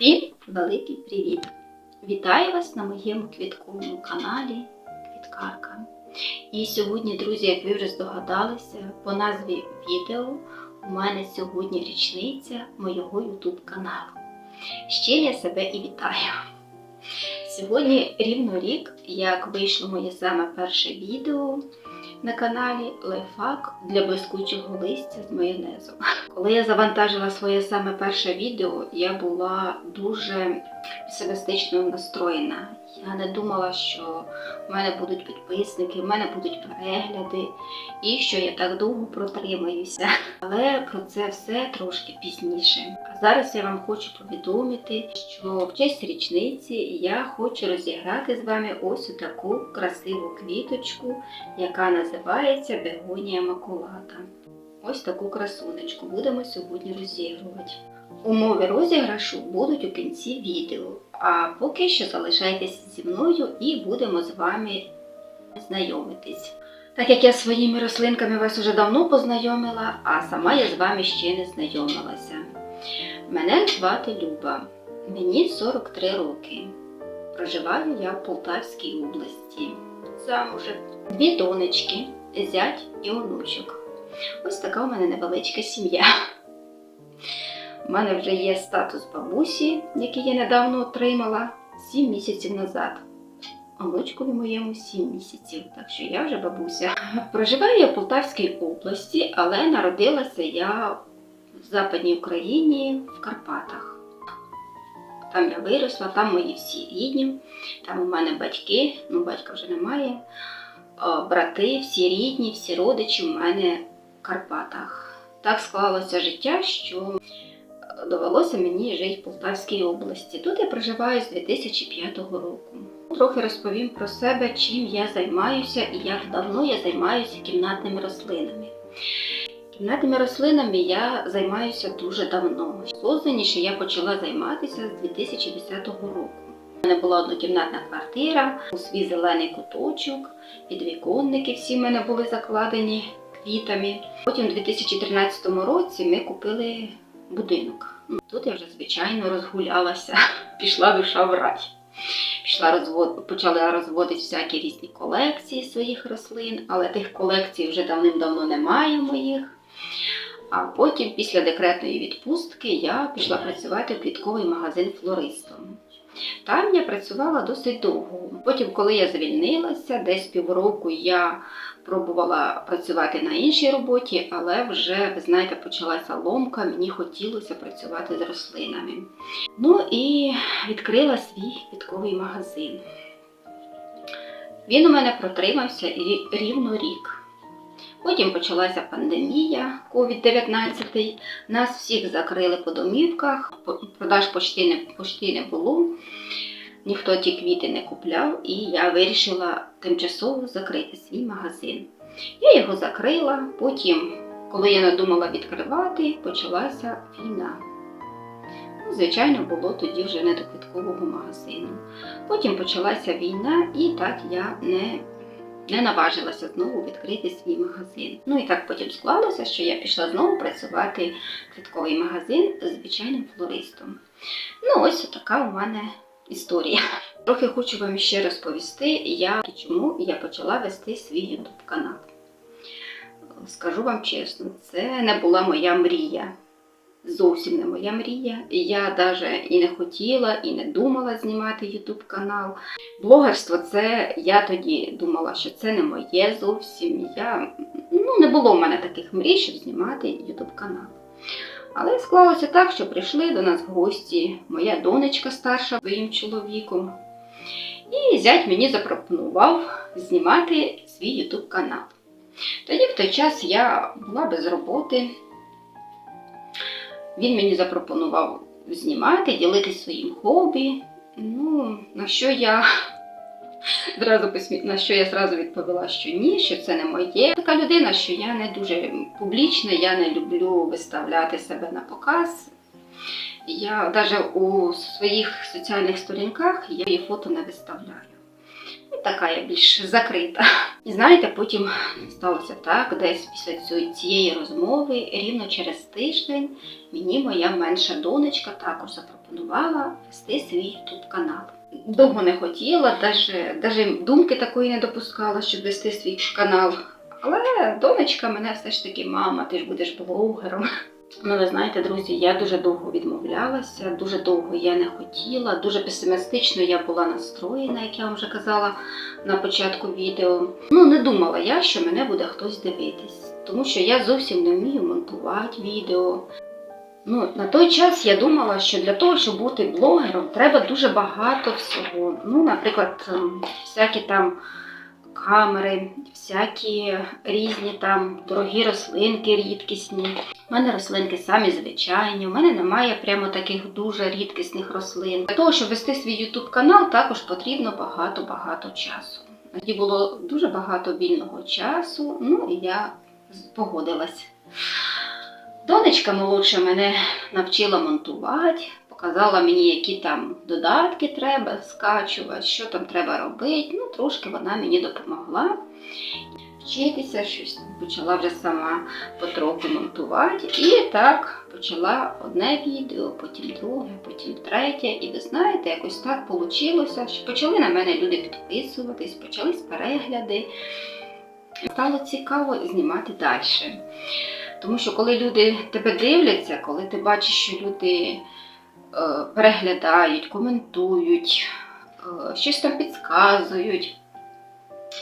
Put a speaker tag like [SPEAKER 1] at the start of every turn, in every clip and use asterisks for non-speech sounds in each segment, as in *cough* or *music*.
[SPEAKER 1] Всім великий привіт! Вітаю вас на моєму квітковому каналі Квіткарка. І сьогодні, друзі, як ви вже здогадалися, по назві відео у мене сьогодні річниця моєго YouTube каналу. Ще я себе і вітаю. Сьогодні рівно рік, як вийшло моє саме перше відео на каналі Лайфхак для блискучого листя з майонезом. Коли я завантажила своє саме перше відео, я була дуже песимістично настроєна. Я не думала, що в мене будуть підписники, в мене будуть перегляди і що я так довго протримаюся. Але про це все трошки пізніше. А зараз я вам хочу повідомити, що в честь річниці я хочу розіграти з вами ось таку красиву квіточку, яка називається Бегонія Макулата. Ось таку красунечку будемо сьогодні розігрувати. Умови розіграшу будуть у кінці відео. А поки що залишайтеся зі мною і будемо з вами знайомитись. Так як я своїми рослинками вас уже давно познайомила, а сама я з вами ще не знайомилася. Мене звати Люба, мені 43 роки. Проживаю я в Полтавській області. Замужем. Дві донечки, зять і онучок. Ось така у мене невеличка сім'я. У мене вже є статус бабусі, який я недавно отримала 7 місяців назад. Онучкові моєму 7 місяців, так що я вже бабуся. Проживаю я в Полтавській області, але народилася я в Западній Україні в Карпатах. Там я виросла, там мої всі рідні, там у мене батьки, ну батька вже немає, брати, всі рідні, всі родичі у мене в Карпатах. Так склалося життя, що довелося мені жити в Полтавській області. Тут я проживаю з 2005 року. Трохи розповім про себе, чим я займаюся і як давно я займаюся кімнатними рослинами. Кімнатними рослинами я займаюся дуже давно. Созданіше я почала займатися з 2010 року. У мене була однокімнатна квартира, у свій зелений куточок, підвіконники всі в мене були закладені квітами. Потім у 2013 році ми купили будинок. Тут я вже, звичайно, розгулялася, *laughs* пішла душа в рай. Пішла розвод... Почала розводити всякі різні колекції своїх рослин, але тих колекцій вже давним-давно немає моїх. А потім, після декретної відпустки, я пішла працювати в квітковий магазин флористом. Там я працювала досить довго. Потім, коли я звільнилася, десь півроку я пробувала працювати на іншій роботі, але вже, ви знаєте, почалася ломка, мені хотілося працювати з рослинами. Ну і відкрила свій квітковий магазин. Він у мене протримався рівно рік. Потім почалася пандемія COVID-19. Нас всіх закрили по домівках, продаж почти не, почти не було. Ніхто ті квіти не купляв, і я вирішила тимчасово закрити свій магазин. Я його закрила, потім, коли я надумала відкривати, почалася війна. Ну, Звичайно, було тоді вже не до квіткового магазину. Потім почалася війна, і так я не, не наважилася знову відкрити свій магазин. Ну і так потім склалося, що я пішла знову працювати в квітковий магазин з звичайним флористом. Ну, ось така у мене історія. Трохи хочу вам ще розповісти, як і чому я почала вести свій YouTube канал. Скажу вам чесно, це не була моя мрія. Зовсім не моя мрія. Я навіть і не хотіла, і не думала знімати YouTube канал. Блогерство це я тоді думала, що це не моє зовсім. Я, ну, не було в мене таких мрій, щоб знімати YouTube канал. Але склалося так, що прийшли до нас в гості моя донечка старша своїм чоловіком. І зять мені запропонував знімати свій YouTube канал. Тоді в той час я була без роботи. Він мені запропонував знімати, ділитися своїм хобі. Ну, на що я *laughs* зразу посмі... на що я зразу відповіла, що ні, що це не моє. Така людина, що я не дуже публічна, я не люблю виставляти себе на показ. Я навіть у своїх соціальних сторінках я її фото не виставляю. Така я більш закрита. І знаєте, потім сталося так, десь після цієї розмови, рівно через тиждень, мені моя менша донечка також запропонувала вести свій YouTube канал. Довго не хотіла, навіть думки такої не допускала, щоб вести свій канал. Але донечка мене все ж таки, мама, ти ж будеш блогером. Ну, ви знаєте, друзі, я дуже довго відмовлялася, дуже довго я не хотіла, дуже песимістично я була настроєна, як я вам вже казала на початку відео. Ну, не думала я, що мене буде хтось дивитись, тому що я зовсім не вмію монтувати відео. Ну, на той час я думала, що для того, щоб бути блогером, треба дуже багато всього. Ну, наприклад, ем, всякі там камери, всякі різні там дорогі рослинки рідкісні. У мене рослинки самі звичайні, у мене немає прямо таких дуже рідкісних рослин. Для того, щоб вести свій YouTube канал, також потрібно багато-багато часу. Тоді було дуже багато вільного часу, ну і я погодилась. Донечка молодша мене навчила монтувати, показала мені, які там додатки треба скачувати, що там треба робити. Ну, трошки вона мені допомогла вчитися, щось почала вже сама потроху монтувати. І так почала одне відео, потім друге, потім третє. І ви знаєте, якось так вийшло, що почали на мене люди підписуватись, почались перегляди. Стало цікаво знімати далі. Тому що коли люди тебе дивляться, коли ти бачиш, що люди е, переглядають, коментують, е, щось там підказують,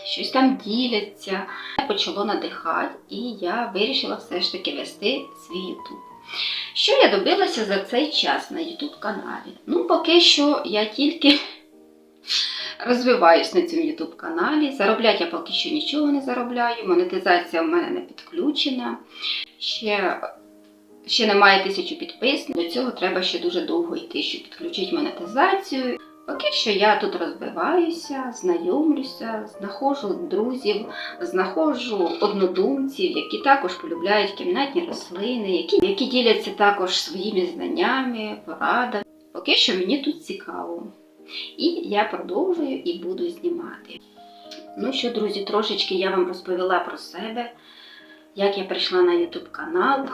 [SPEAKER 1] щось там діляться, почало надихати, і я вирішила все ж таки вести свій YouTube. Що я добилася за цей час на YouTube каналі? Ну, поки що я тільки *laughs* розвиваюсь на цьому YouTube каналі. Заробляти я поки що нічого не заробляю. Монетизація в мене не підключена. Ще, ще немає тисячі підписників. До цього треба ще дуже довго йти, щоб підключити монетизацію. Поки що я тут розвиваюся, знайомлюся, знаходжу друзів, знаходжу однодумців, які також полюбляють кімнатні рослини, які, які діляться також своїми знаннями, порадами. Поки що мені тут цікаво. І я продовжую і буду знімати. Ну що, друзі, трошечки я вам розповіла про себе, як я прийшла на YouTube канал,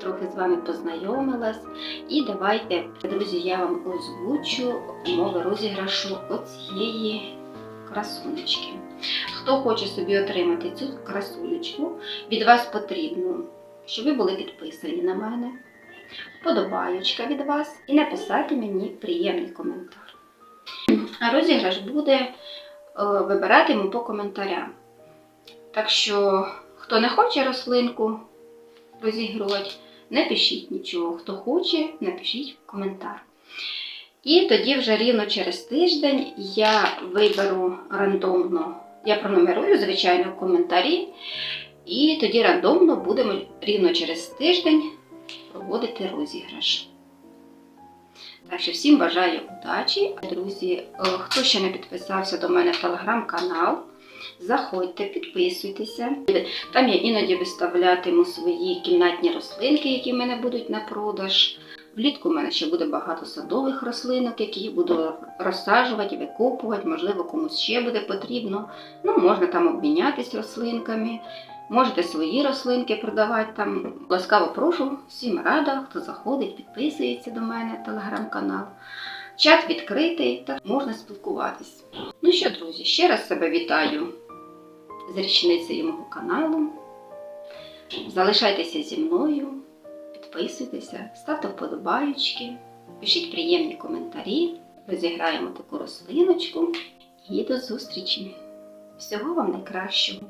[SPEAKER 1] трохи з вами познайомилась. І давайте, друзі, я вам озвучу умови розіграшу оцієї красунечки. Хто хоче собі отримати цю красунечку, від вас потрібно, щоб ви були підписані на мене подобаючка від вас і написати мені приємний коментар. А розіграш буде е, вибиратиму по коментарям. Так що, хто не хоче рослинку розігрувати, не пишіть нічого. Хто хоче, напишіть коментар. І тоді вже рівно через тиждень я виберу рандомно, я пронумерую, звичайно, коментарі. І тоді рандомно будемо рівно через тиждень проводити розіграш. Так що всім бажаю удачі. Друзі, е, хто ще не підписався до мене в телеграм-канал, заходьте, підписуйтеся. Там я іноді виставлятиму свої кімнатні рослинки, які в мене будуть на продаж. Влітку в мене ще буде багато садових рослинок, які буду розсаджувати, викопувати, можливо, комусь ще буде потрібно. Ну, можна там обмінятись рослинками. Можете свої рослинки продавати там. Ласкаво прошу, всім рада, хто заходить, підписується до мене, телеграм-канал. Чат відкритий, так можна спілкуватись. Ну що, друзі, ще раз себе вітаю з річницею мого каналу. Залишайтеся зі мною, підписуйтеся, ставте вподобаючки, пишіть приємні коментарі, розіграємо таку рослиночку і до зустрічі! Всього вам найкращого!